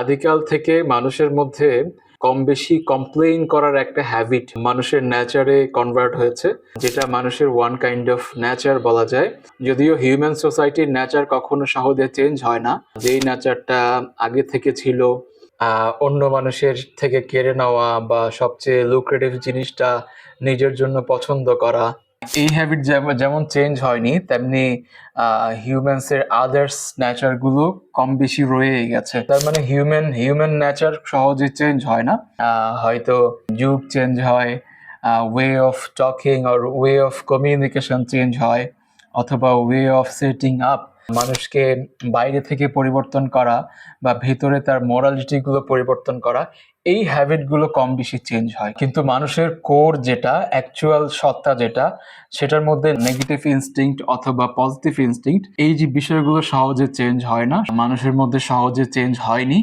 আদিকাল থেকে মানুষের মধ্যে কম বেশি কমপ্লেইন করার একটা হ্যাবিট মানুষের ন্যাচারে কনভার্ট হয়েছে, যেটা মানুষের ওয়ান কাইন্ড অফ নেচার বলা যায়। যদিও হিউম্যান সোসাইটির নেচার কখনো সহজে চেঞ্জ হয় না। যেই নেচারটা আগে থেকে ছিল অন্য মানুষের থেকে কেড়ে নেওয়া বা সবচেয়ে লুক্রেটিভ জিনিসটা নিজের জন্য পছন্দ করা এই হ্যাবিট যেমন চেঞ্জ হয়নি, তেমনি হিউম্যানসের আদার্স নেচারগুলো কম বেশি রয়েই গেছে। তার মানে হিউম্যান হিউম্যান নেচার সহজে চেঞ্জ হয় না। হয়তো যুগ চেঞ্জ হয় ওয়ে অফ টকিং আর ওয়ে অফ কমিউনিকেশন চেঞ্জ হয়, অথবা ওয়ে অফ সেটিং আপ মানুষকে বাইরে থেকে পরিবর্তন করা বা ভেতরে তার মোরালিটিগুলো পরিবর্তন করা, এই হ্যাবিটগুলো কম বেশি চেঞ্জ হয়। কিন্তু মানুষের কোর যেটা অ্যাকচুয়াল সত্তা যেটা, সেটার মধ্যে নেগেটিভ ইনস্টিংক্ট অথবা পজিটিভ ইনস্টিংক্ট এই যে বিষয়গুলো সহজে চেঞ্জ হয় না, মানুষের মধ্যে সহজে চেঞ্জ হয়নি।